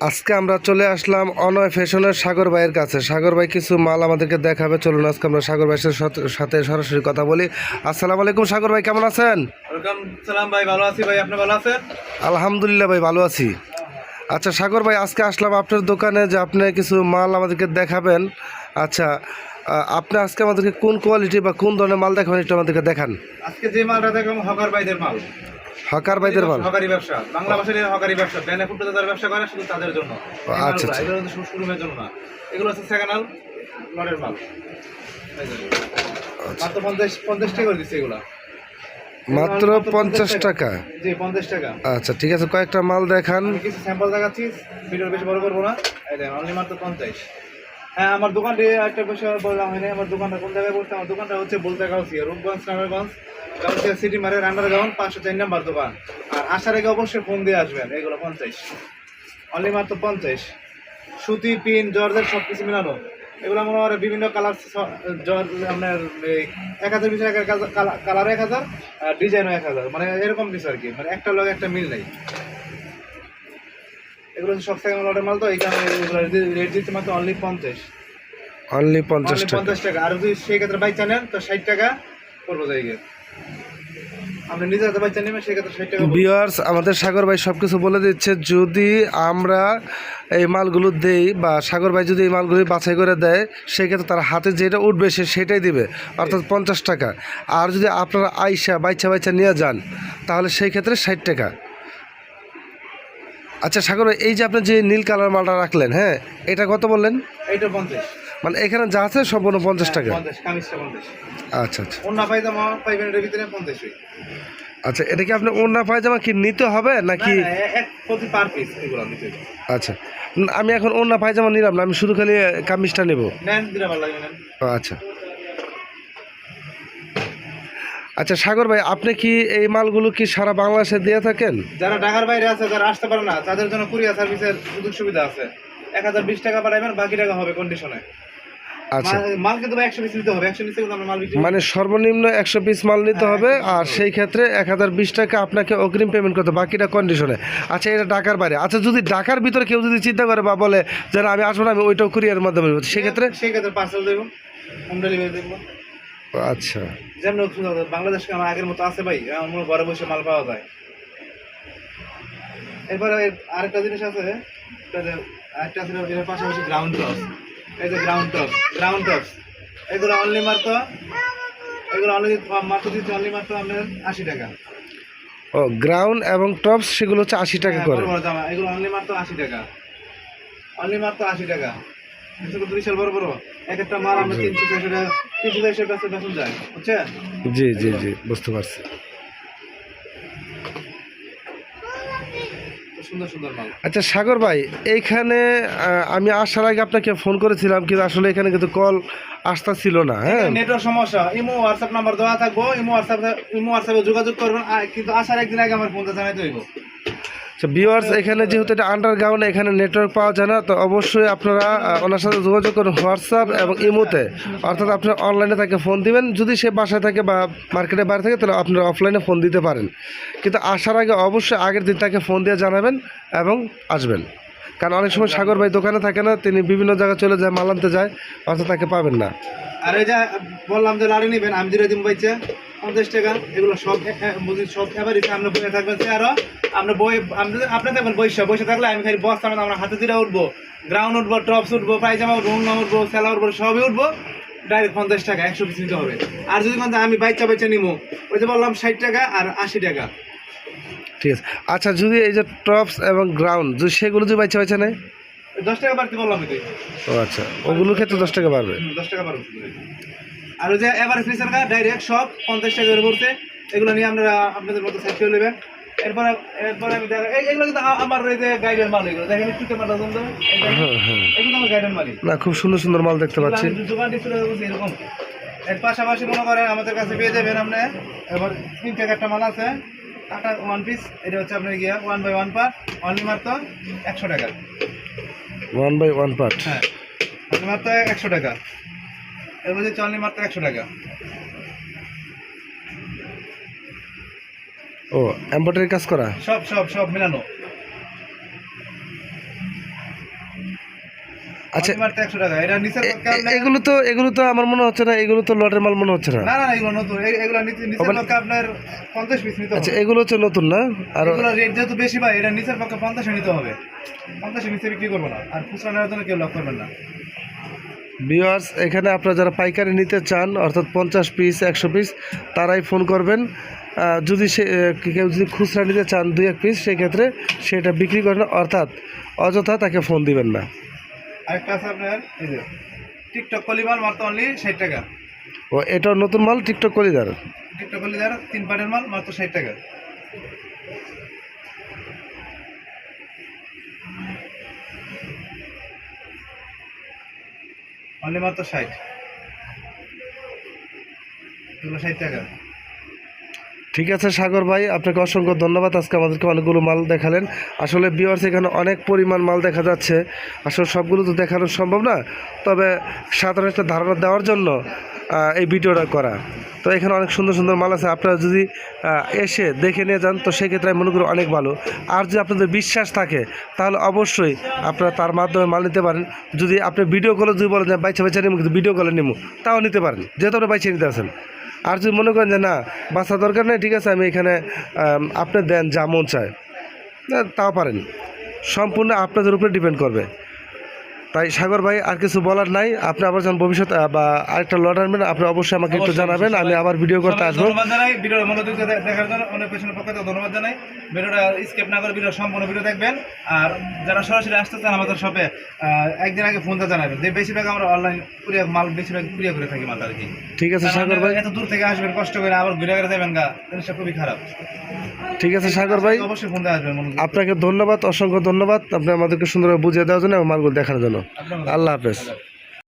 আজকে আমরা চলে আসলাম অনয় ফ্যাশনের সাগর ভাইয়ের কাছে। সাগর ভাই কিছু মাল আমাদেরকে দেখাবে। চলুন আজকে আমরা সাগর ভাইয়ের সাথে- সরাসরি কথা বলি। আসসালামু আলাইকুম সাগর ভাই কেমন আছেন? সালাম ভাই ভালো আছি ভাই। আপনি ভালো আছেন? আলহামদুলিল্লাহ ভাই ভালো আছি। আচ্ছা সাগর ভাই আজকে আসলাম আপনার দোকানে যে আপনি কিছু মাল আমাদেরকে দেখাবেন। আচ্ছা আপনি আজকে আমাদেরকে কোন কোয়ালিটি বা কোন ধরনের মাল দেখাবেন একটু আমাদেরকে দেখান। আজকে যে মালটা দেখলাম হকার ভাইদের মাল। হকার ভাইদের মাল হকারি ব্যবসা। বাংলা ভাষার হকারি ব্যবসা। ব্যানে ফুটে যাদের ব্যবসা করে শুধু তাদের জন্য। আচ্ছা, মালগুলা, আচ্ছা। এগুলো হচ্ছে শোরুমের জন্য না। এগুলো হচ্ছে সেকেন্ড হ্যান্ড লটের মাল। মাত্র পঞ্চাশ পঞ্চাশ টাকা করে দিচ্ছে এগুলা। মাত্র পঞ্চাশ টাকা। জি পঞ্চাশ টাকা। আচ্ছা ঠিক আছে কয়েকটা মাল দেখান। কিছু স্যাম্পল দেখাচ্ছি। ভিডিও বেশি বড় করব না। অনলি মাত্র পঞ্চাশ। হ্যাঁ আমার দোকানটি একটা বিষয় বললাম হয়নি আমার দোকানটা কোন জায়গায় বলতে আমার দোকানটা হচ্ছে বলতে গাউসিয়া রূপগঞ্জ নারায়ণগঞ্জ। গাউসিয়া সিটি মারের আন্ডারগ্রাউন্ড পাঁচশো চার নাম্বার দোকান। আর আসার আগে অবশ্যই ফোন দিয়ে আসবেন এগুলো পঞ্চাশ। অনলি মাত্র পঞ্চাশ। সুতি পিন জর্জের সব কিছু মিলানো। এগুলো মনে হয় বিভিন্ন কালার আপনার এই এক হাজার পিছনে এক কালার এক হাজার আর ডিজাইনও এক হাজার। মানে এরকম কিছু আর কি। মানে একটা লোক একটা মিল নেই। এগুলো হচ্ছে সব থেকে লটের মাল তো এই কারণে রেট দিচ্ছে মাত্র অনলি পঞ্চাশ। অনলি পঞ্চাশ টাকা পঞ্চাশ টাকা। আর যদি সেই ক্ষেত্রে বাইক নেন তো ষাট টাকা পড়ব জায়গায় আপনি নিজের হাতে বাচ্চা নেবেন সেক্ষেত্রে ষাট টাকা পড়বে। বিয়ার্স আমাদের সাগর ভাই সব কিছু বলে দিচ্ছে যদি আমরা এই মালগুলো দেই বা সাগর ভাই যদি এই মালগুলি বাছাই করে দেয় সেক্ষেত্রে তার হাতে যেটা উঠবে সে সেটাই দিবে অর্থাৎ পঞ্চাশ টাকা। আর যদি আপনারা আইসা বাইচা বাইচা নিয়ে যান তাহলে সেই ক্ষেত্রে ষাট টাকা। আচ্ছা সাগর ভাই এই যে আপনি যে নীল কালার মালটা রাখলেন হ্যাঁ এটা কত বললেন? এইটা পঞ্চাশ। মানে এখানে যা আছে সম্পূর্ণ পঞ্চাশ টাকা? কামিজটা পঞ্চাশ। আচ্ছা আচ্ছা। অন্য পাইজামা পাইবেন এর ভিতরে পঞ্চাশ আচ্ছা এটা কি আপনি অন্য পায়জামা কি নিতে হবে নাকি? না, না, এক প্রতি পার পিস এগুলো নিতে আচ্ছা আমি এখন অন্য পায়জামা নিলাম না আমি শুধু খালি কামিজটা নেব। আচ্ছা। আচ্ছা সাগর ভাই আপনি কি এই মালগুলো কি সারা বাংলাদেশে দিয়ে থাকেন? যারা ঢাকার বাইরে আছে যারা আসতে পারে না তাদের জন্য কুরিয়ার সার্ভিসের সুযোগ সুবিধা আছে। এক হাজার বিশ টাকা পাঠাবেন বাকি টাকা হবে কন্ডিশনে আচ্ছা। মাল কিন্তু একশো পিস নিতে হবে। একশো নিচে কিন্তু আমরা মাল বিক্রি মানে সর্বনিম্ন একশো পিস মাল নিতে হবে আর সেই ক্ষেত্রে এক হাজার বিশ টাকা আপনাকে অগ্রিম পেমেন্ট করতে বাকিটা কন্ডিশনে আচ্ছা এটা ঢাকার বাইরে। আচ্ছা যদি ঢাকার ভিতরে কেউ যদি চিন্তা করে বা বলে যে আমি আসব না আমি ওইটাও কুরিয়ার মাধ্যমে নেব, সেক্ষেত্রে? সেই ক্ষেত্রে পার্সেল দেবো হোম ডেলিভারি দেবো। আচ্ছা। যেমন বাংলাদেশকে আমার আগের মতো আছে ভাই আমার ঘরে বসে মাল পাওয়া যায়। এরপরে আরেকটা জিনিস আছে আরেকটা আছে পাশাপাশি গ্রাউন্ড টপস এই যে গ্রাউন্ড টপস গ্রাউন্ড টপস এগুলো অনলি মাত্র এগুলো অনলি মাত্র দিচ্ছে অনলি মাত্র আপনার আশি টাকা। ও গ্রাউন্ড এবং টপস সেগুলো হচ্ছে আশি টাকা হ্যাঁ, করে। জামা এগুলো অনলি মাত্র আশি টাকা। অনলি মাত্র আশি টাকা। এগুলো বিশাল বড় বড়। এক একটা মাল আমরা তিনশো চারশো টাকা তিনশো চারশো টাকা বেতন যায় বুঝছেন? জি জি জি বুঝতে পারছি। সুন্দর সুন্দর মাল। আচ্ছা সাগর ভাই এইখানে আমি আসার আগে আপনাকে ফোন করেছিলাম কিন্তু আসলে এখানে কিন্তু কল আসতা ছিল না হ্যাঁ? নেটওয়ার্ক সমস্যা ইমো হোয়াটসঅ্যাপ নাম্বার দেওয়া থাকব ইমো হোয়াটসঅ্যাপ ইমো হোয়াটসঅ্যাপে যোগাযোগ করবেন কিন্তু আসার একদিন আগে আমার ফোনটা জানাইতে হইব। আচ্ছা ভিউয়ার্স এখানে যেহেতু এটা আন্ডারগ্রাউন্ড এখানে নেটওয়ার্ক পাওয়া যায় না, তো অবশ্যই আপনারা ওনার সাথে যোগাযোগ করুন হোয়াটসঅ্যাপ এবং ইমোতে। অর্থাৎ আপনারা অনলাইনে তাকে ফোন দিবেন। যদি সে বাসায় থাকে বা মার্কেটে বাইরে থাকে, তাহলে আপনারা অফলাইনে ফোন দিতে পারেন। কিন্তু আসার আগে অবশ্যই আগের দিন তাকে ফোন দিয়ে জানাবেন এবং আসবেন। কারণ অনেক সময় সাগর ভাই দোকানে থাকে না, তিনি বিভিন্ন জায়গায় চলে যায়, মাল আনতে যায়, অর্থাৎ তাকে পাবেন না। আর এই যে, বললাম যে লাড়ি নেবেন, আমি দিলে দিন পাইছে পঞ্চাশ টাকা এগুলো সব বুঝি সব এবারই আপনি বসে থাকবেন আরও আপনি বই আপনি আপনি দেখবেন বসে বসে থাকলে আমি খালি বস্তা আমরা হাতে দিলে উঠবো। গ্রাউন্ড উঠবো টপস উঠবো পায়জামা উঠবো উন্না উঠবো সেলা উঠবো সবই উঠবো। ডাইরেক্ট পঞ্চাশ টাকা একশো পিস নিতে হবে। আর যদি মানে আমি বাইচা বাইচা নিবো ওই যে বললাম ষাট টাকা আর আশি টাকা। ঠিক আছে। আচ্ছা যদি এই যে টপস এবং গ্রাউন্ড যদি সেগুলো যদি বাচ্চা বাচ্চা নেয়? দশ টাকা বাড়তে বললাম ও আচ্ছা ওগুলোর ক্ষেত্রে দশ টাকা বাড়বে। দশ টাকা বারো আর যে এবার ফ্রিজের গা ডাইরেক্ট সব পঞ্চাশ টাকা করে পড়ছে। এগুলো নিয়ে আপনারা আপনাদের মতো সাইড করে নেবেন। এরপরে এরপরে আমি দেখা এগুলো কিন্তু আমার এই যে গাইডের মাল এগুলো। দেখেন একটু ক্যামেরা হ্যাঁ এগুলো আমার গাইডের মালই। না খুব সুন্দর সুন্দর মাল দেখতে পাচ্ছি। আমি দোকান ডিসপ্লে করছি এরকম এর পাশাপাশি মনে করেন আমাদের কাছে পেয়ে যাবেন আপনি এবার তিন টাকা একটা মাল আছে। টাকা ওয়ান পিস এটা হচ্ছে আপনার গিয়া one by one part only মাত্র একশো টাকা। ওয়ান বাই ওয়ান পার্ট হ্যাঁ অনলি মাত্র একশো টাকা। এর মধ্যে অনলি মাত্র একশো টাকা। ও এম্ব্রয়ডারি কাজ করা? সব সব সব মিলানো। আচ্ছা। এগুলো তো এগুলো তো আমার মনে হচ্ছে না এগুলো তো লটের মাল মনে হচ্ছে না। না না এগুলো নতুন। এগুলো নিচে- নিচের পক্ষে আপনার পঞ্চাশ পিস নিতে আচ্ছা এগুলো হচ্ছে নতুন না? আর এগুলো রেট যেহেতু বেশি পাই এটা নিচের পক্ষে পঞ্চাশে নিতে হবে। পঞ্চাশে নিচে বিক্রি করব না। আর খুচরা নেওয়ার জন্য কেউ লক করবেন না। ভিউয়ার্স এখানে আপনারা যারা পাইকারি নিতে চান অর্থাৎ পঞ্চাশ পিস একশো পিস তারাই ফোন করবেন। যদি সে কেউ যদি খুচরা নিতে চান দুই এক পিস সেক্ষেত্রে সেটা বিক্রি করেন অর্থাৎ অযথা তাকে ফোন দিবেন না। আরেকটা আছে আপনার এই টিকটক কলিমাল মাত্র অনলি ষাট টাকা। ও এটাও নতুন মাল টিকটক কলিদার। টিকটক কলিদার তিন পাটের মাল মাত্র ষাট টাকা। অনলি মাত্র ষাট। ষাট টাকা। ঠিক আছে, সাগর ভাই, আপনাকে অসংখ্য ধন্যবাদ। আজকে আমাদেরকে অনেকগুলো মাল দেখালেন। আসলে বিওয়ার্স এখানে অনেক পরিমাণ মাল দেখা যাচ্ছে। আসলে সবগুলো তো দেখানো সম্ভব না। তবে সাধারণ একটা ধারণা দেওয়ার জন্য এই ভিডিওটা করা। তো এখানে অনেক সুন্দর সুন্দর মাল আছে। আপনারা যদি এসে দেখে নিয়ে যান, তো সেক্ষেত্রে আমি মনে করি অনেক ভালো। আর যদি আপনাদের বিশ্বাস থাকে, তাহলে অবশ্যই আপনারা তার মাধ্যমে মাল নিতে পারেন। যদি আপনি ভিডিও কলে যদি বলেন যে, বাইচা বাইচা নিবো কিন্তু ভিডিও কলে নিবো তাও নিতে পারেন। যেহেতু আপনি বাইচে নিতে আসেন আর যদি মনে করেন যে, না বাচ্চা দরকার নেই, ঠিক আছে, আমি এখানে আপনি দেন যা মন চায় তাও পারেন। সম্পূর্ণ আপনাদের উপরে ডিপেন্ড করবে। তাই সাগর ভাই আর কিছু বলার নাই। আপনি আবার যখন ভবিষ্যৎ বা আরেকটা লট আনবেন আপনি অবশ্যই আমাকে একটু জানাবেন। আমি। আবার ভিডিও করতে আসব। ধন্যবাদ জানাই ভিডিওর মনোযোগ দেখার জন্য অনেক পেছনের পক্ষ থেকে ধন্যবাদ জানাই। ভিডিওটা স্কিপ না করে ভিডিও সম্পূর্ণ ভিডিও দেখবেন। আর যারা সরাসরি আসতে চান আমাদের শপে একদিন আগে ফোনটা জানাবেন। যে বেশিরভাগ আমরা অনলাইন কুরিয়া মাল বেশিরভাগ কুরিয়া করে থাকি মাল আর কি ঠিক আছে কারণ সাগর ভাই। এত দূর থেকে আসবেন কষ্ট করে আবার ঘুরে ঘুরে যাবেন গা জিনিসটা খুবই খারাপ। ঠিক আছে সাগর ভাই। অবশ্যই ফোনটা আসবেন আপনাকে ধন্যবাদ অসংখ্য ধন্যবাদ। আপনি আমাদেরকে সুন্দরভাবে বুঝিয়ে দেওয়ার জন্য এবং মালগুলো দেখার জন্য। আল্লাহ হাফেজ।